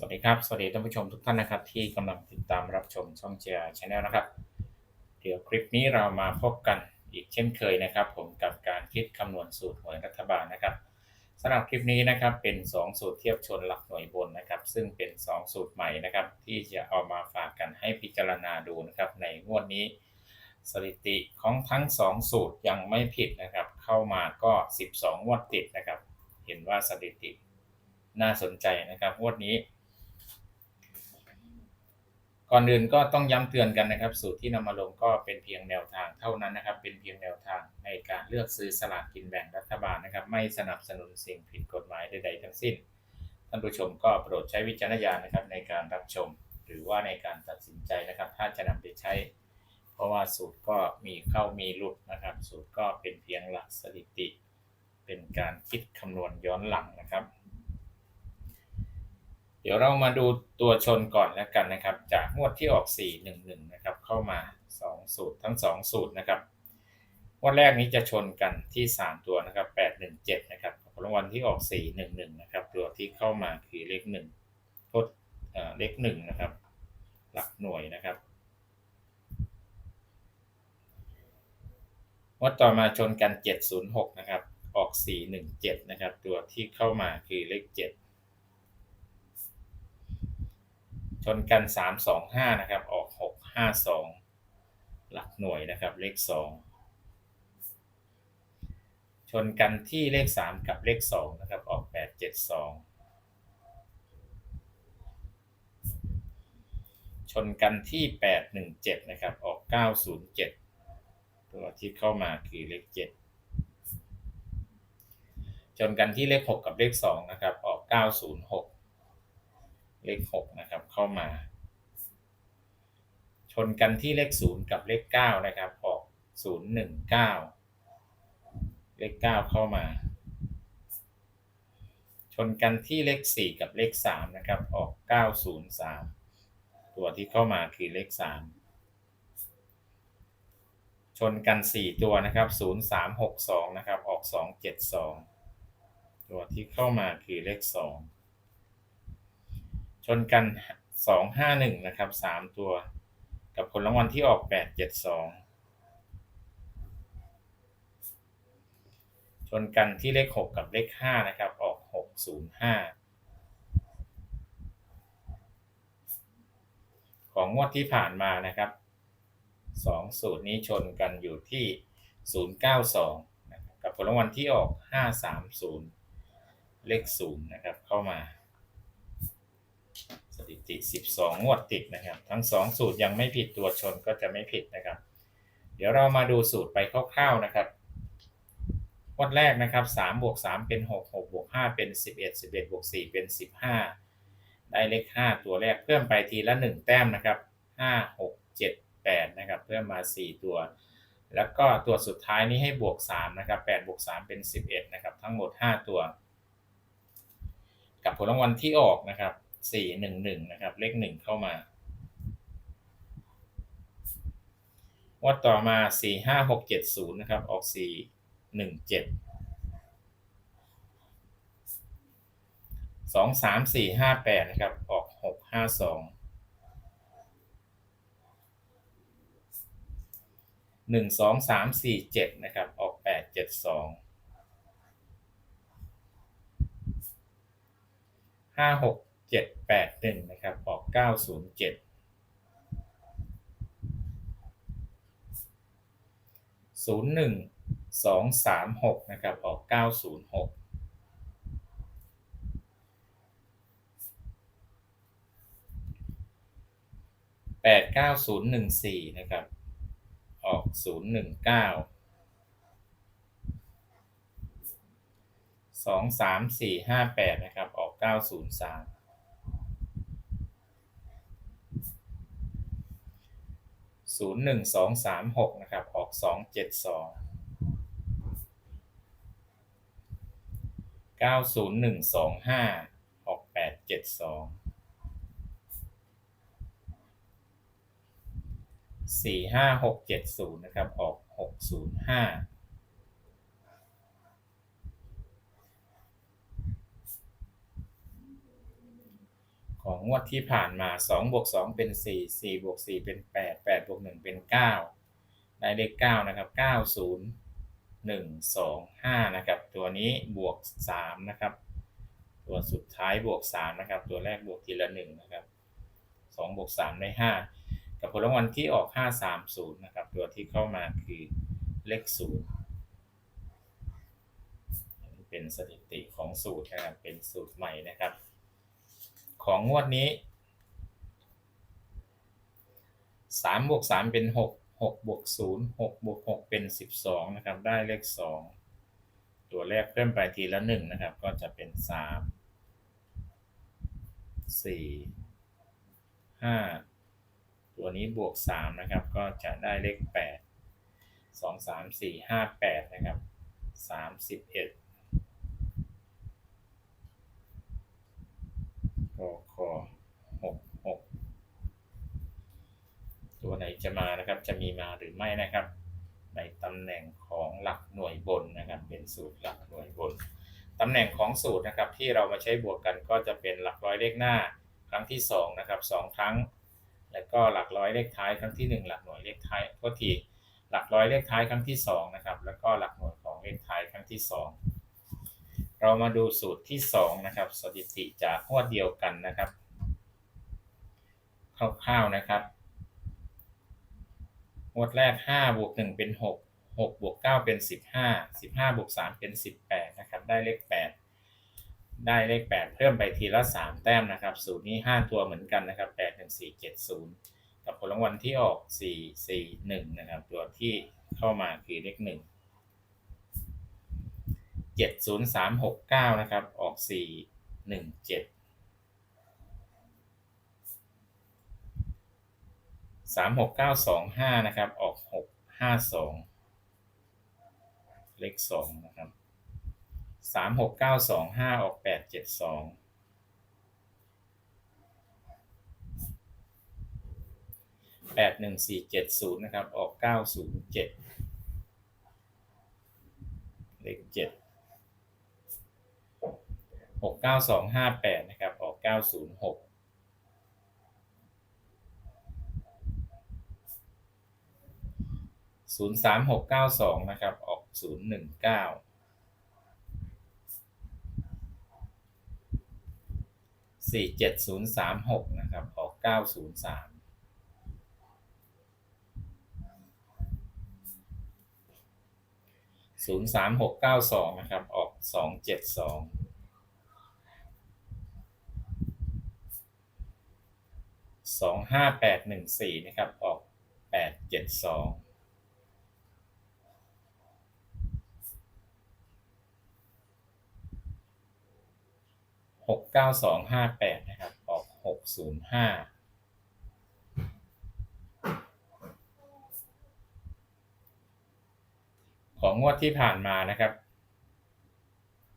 สวัสดีครับ สวัสดีท่านผู้ชมทุกท่านนะครับ ที่กำลังติดตามรับชมช่องเจียชาแนลนะครับ เดี๋ยวคลิปนี้เรามาพบกันอีกเช่นเคยนะครับ ผมกับการคิดคำนวณสูตรหวยรัฐบาลนะครับสำหรับคลิปนี้นะครับเป็น 2 สูตรเทียบชนหลักหน่วยบนนะครับ ซึ่งเป็น 2 สูตรใหม่นะครับ ที่จะเอามาฝากกันให้พิจารณาดูนะครับในงวดนี้ สถิติของทั้ง 2 สูตรยังไม่ผิดนะครับ เข้ามาก็ 12งวดติดนะครับ เห็นว่าสถิติน่าสนใจนะครับงวดนี้ ก่อนอื่นก็ต้องย้ำเตือนกันนะครับ สูตรที่นำมาลงก็เป็นเพียงแนวทางเท่านั้นนะครับ เป็นเพียงแนวทางในการเลือกซื้อสลากกินแบ่งรัฐบาลนะครับ ไม่สนับสนุนสิ่งผิดกฎหมายใด ๆ ทั้งสิ้น ท่านผู้ชมก็โปรดใช้วิจารณญาณนะครับในการรับชม หรือว่าในการตัดสินใจนะครับ ถ้าจะนำไปใช้ เพราะว่าสูตรก็มีเข้ามีหลุดนะครับ สูตรก็เป็นเพียงหลักสถิติ เป็นการคิดคำนวณย้อนหลังนะครับ เดี๋ยวเรามาดูตัวชนก่อนแล้วกันนะครับ จากงวดที่ออก 411 นะครับ เข้ามา 2 สูตรทั้ง 2 สูตรนะครับงวดแรกนี้จะชนกันที่ 3 ตัวนะครับ 817 นะครับรางวัลที่ออก 411 นะครับ ตัวที่เข้ามาคือเลข1ทดเเลข1นะครับ หลักหน่วยนะครับงวดต่อมาชนกัน 706 นะครับ ออก 417 นะครับ ตัวที่เข้ามาคือเลข 7 ชนกัน 325 นะครับ ออก 652 หลักหน่วยนะครับ เลข 2 ชนกันที่เลข 3 กับเลข 2 นะครับ ออก 872 ชนกันที่ 817 นะครับ ออก 907 ตัวที่เข้ามาคือเลข 7 ชนกันที่เลข 6 กับเลข 2 นะครับ ออก 906 เลข 6 นะครับ เข้ามา ชนกันที่เลข 0 กับเลข 9 นะครับออก019 เลข 9 เข้ามา ชนกันที่เลข 4 กับเลข 3 นะครับ ออก 903 ตัวที่เข้ามาคือเลข 3ชนกัน 4 ตัวนะครับ 0362 นะครับ ออก 272 ตัวที่เข้ามาคือเลข 2 ชนกัน 251 นะครับ 3 ตัว กับผลรางวัลที่ออก 872 ชนกันที่เลข 6 กับเลข 5 นะครับ ออก 605 ของงวดที่ผ่านมานะครับ2สูตรนี้ชนกันอยู่ที่ 092 นะครับกับผลรางวัลที่ออก 530 เลข0นะครับเข้ามา ถิติ 12 งวดติดนะครับ ทั้ง 2 สูตรยังไม่ผิดตัวชนก็จะไม่ผิดนะครับ เดี๋ยวเรามาดูสูตรไปคร่าวๆนะครับงวดแรกนะครับ3บวก3เป็น 6 6บวก5เป็น 11 11บวก4เป็น 15 ได้เลข 5 ตัวแรกเพิ่มไปทีละ 1 แต้มนะครับ 5 6 7 8 นะครับ เพิ่มมา 4 ตัว แล้วก็ตัวสุดท้ายนี้ให้บวก3นะครับ8บวก3เป็น 11 นะครับ ทั้งหมด 5 ตัว กับผลรางวัลที่ออกนะครับ สี่หนึ่งหนึ่งนะครับ เลขหนึ่งเข้ามาวัดต่อมาสี่ห้าหกเจ็ดศูนย์นะครับ ออกสี่หนึ่งเจ็ดสองสามสี่ห้าแปดนะครับ ออกหกห้าสองหนึ่งสองสามสี่เจ็ดนะครับ ออกแปดเจ็ดสองห้าหก 1 นะครับ ออก 9 0 7 0 1 2 3 6 นะครับ ออก 9 0 6 8 9 0 1 4 นะครับ ออก 0 1 9 2 3 4 5 8 นะครับ ออก 9 0 3 ศูนย์หนึ่งสองสามหกนะครับ ออกสองเจ็ดสองเก้าศูนย์หนึ่งสองห้าออกแปดเจ็ดสองสี่ห้าหกเจ็ดศูนย์นะครับ ออกหกศูนย์ห้า ของงวดที่ผ่านมา2บวก2เป็น 4 4บวก4เป็น 8 8บวก1เป็น 9 ได้เลข9นะครับ 9 0 1 2 5 นะครับ ตัวนี้บวก 3 นะครับ ตัวสุดท้ายบวก 3 นะครับ ตัวแรกบวกทีละ 1 นะครับ2บวก3ได้ 5 กับผลรางวัลที่ออก 530 นะครับ ตัวที่เข้ามาคือเลข 0 เป็นสถิติของสูตรนะครับ เป็นสูตรใหม่นะครับ ของงวดนี้สามบวกสามเป็นหกหกบวกศูนย์หกบวกหกเป็นสิบสองนะครับ ได้เลขสองตัวแรกเพิ่มไปทีละหนึ่งนะครับ ก็จะเป็นสามสี่ห้าตัวนี้บวกสามนะครับ ก็จะได้เลขแปดสองสามสี่ห้าแปดนะครับสามสิบเอ็ด กคหกหกตัวไหนจะมานะครับ จะมีมาหรือไม่นะครับ ในตำแหน่งของหลักหน่วยบนนะครับ เป็นสูตรหลักหน่วยบนตำแหน่งของสูตรนะครับที่เรามาใช้บวกกันก็จะเป็นหลักร้อยเลขหน้าครั้งที่สองนะครับสองครั้ง แล้วก็หลักร้อยเลขท้ายครั้งที่หนึ่งหลักหน่วยเลขท้ายก็ทีหลักร้อยเลขท้ายครั้งที่สองนะครับแล้วก็หลักหน่วยของเลขท้ายครั้งที่สอง เรามาดูสูตรที่2นะครับสถิติจากงวดเดียวกันนะครับคร่าวๆนะครับงวดแรก5บวก1เป็น 6 6บวก9เป็น 15 15บวก3เป็น 18นะครับได้เลข 8 ได้เลข 8 เพิ่มไปทีละ 3 แต้มนะครับสูตรนี้ 5 ตัวเหมือนกันนะครับ 8 1 4 7 0 กับผลรางวัลที่ออก 4 4 1 นะครับ ตัวที่เข้ามาคือเลข 1 เจ็ดศูนย์สามหกเก้านะครับ ออกสี่หนึ่งเจ็ดสามหกเก้าสองห้านะครับ ออกหกห้าสองเลขสองนะครับสามหกเก้าสองห้าออกแปดเจ็ดสองแปดหนึ่งสี่เจ็ดศูนย์นะครับ ออกเก้าศูนย์เจ็ดเลขเจ็ด หกเก้าสองห้าแปดนะครับ ออกเก้าศูนย์หกศูนย์สามหกเก้าสองนะครับ ออกศูนย์หนึ่งเก้าสี่เจ็ดศูนย์สามหกนะครับ ออกเก้าศูนย์สามศูนย์สามหกเก้าสองนะครับ ออกสองเจ็ดสอง สองห้าแปดหนึ่งสี่นะครับ ออกแปดเจ็ดสองหกเก้าสองห้าแปดนะครับ ออกหกศูนย์ห้าของงวดที่ผ่านมานะครับ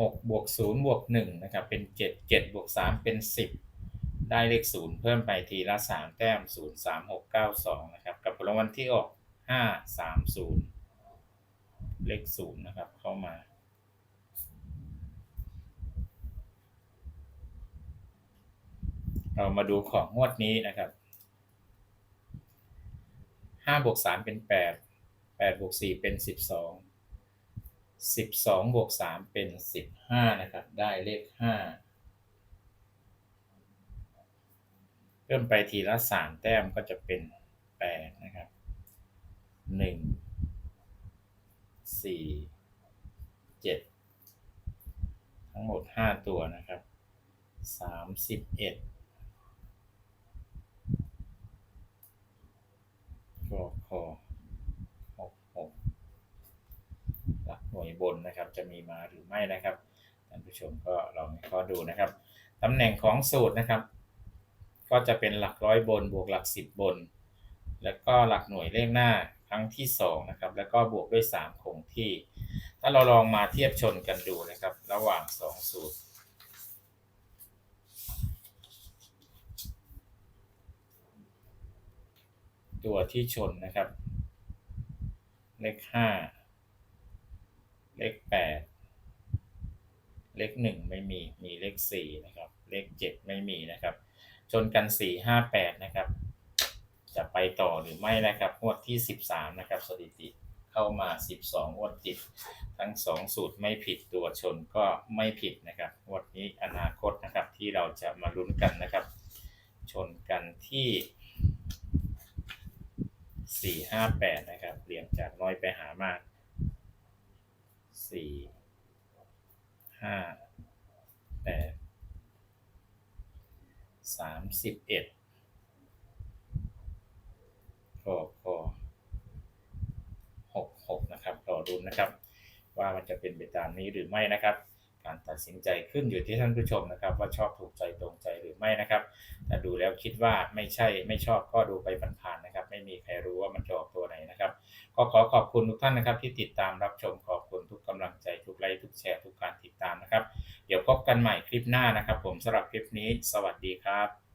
หกบวกศูนย์บวกหนึ่งนะครับ เป็นเจ็ดเจ็ดบวกสามเป็นสิบ ได้เลขศูนย์เพิ่มไปทีละสามแต้มศูนย์สามหกเก้าสองนะครับ กับผลรางวัลที่ออกห้าสามศูนย์เลขศูนย์นะครับ เข้ามา เรามาดูของงวดนี้นะครับห้าบวกสามเป็นแปดแปดบวกสี่เป็นสิบสองสิบสองบวกสามเป็นสิบห้านะครับ ได้เลขห้า เพิ่มไปทีละสามแต้มก็จะเป็นแปดนะครับหนึ่งสี่เจ็ดทั้งหมดห้าตัวนะครับสามสิบเอ็ดกคหกหกหลักหน่วยบนนะครับ จะมีมาหรือไม่นะครับท่านผู้ชมก็ลองวิเคราะห์ดูนะครับตำแหน่งของสูตรนะครับ ก็จะเป็นหลักร้อยบนบวกหลักสิบบน แล้วก็หลักหน่วยเลขหน้าครั้งที่สองนะครับแล้วก็บวกด้วยสามคงที่ ถ้าเราลองมาเทียบชนกันดูนะครับ ระหว่างสองสูตรตัวที่ชนนะครับ เลขห้าเลขแปดเลขหนึ่งไม่มี มีเลขสี่นะครับ เลขเจ็ดไม่มีนะครับ ชนกันสี่ห้าแปดนะครับ จะไปต่อหรือไม่นะครับงวดที่สิบสามนะครับสถิติเข้ามาสิบสองงวดติด ทั้งสองสูตรไม่ผิดตัวชนก็ไม่ผิดนะครับงวดนี้อนาคตนะครับที่เราจะมาลุ้นกันนะครับ ชนกันที่สี่ห้าแปดนะครับเรียงจากน้อยไปหามากสี่ห้าแปด สามสิบเอ็ดก็ก็หกหกนะครับรอรุนนะครับ ว่ามันจะเป็นไปตามนี้หรือไม่นะครับ การตัดสินใจขึ้นอยู่ที่ท่านผู้ชมนะครับ ว่าชอบถูกใจตรงใจหรือไม่นะครับถ้าดูแล้วคิดว่าไม่ใช่ไม่ชอบก็ดูไปผ่านๆนะครับ ไม่มีใครรู้ว่ามันจะออกตัวไหนนะครับ ก็ขอขอบคุณทุกท่านนะครับ ที่ติดตามรับชมขอบคุณทุกกำลังใจทุกไลค์ทุกแชร์ทุกการติดตามนะครับ เดี๋ยวพบกันใหม่คลิปหน้านะครับ ผมสำหรับคลิปนี้ สวัสดีครับ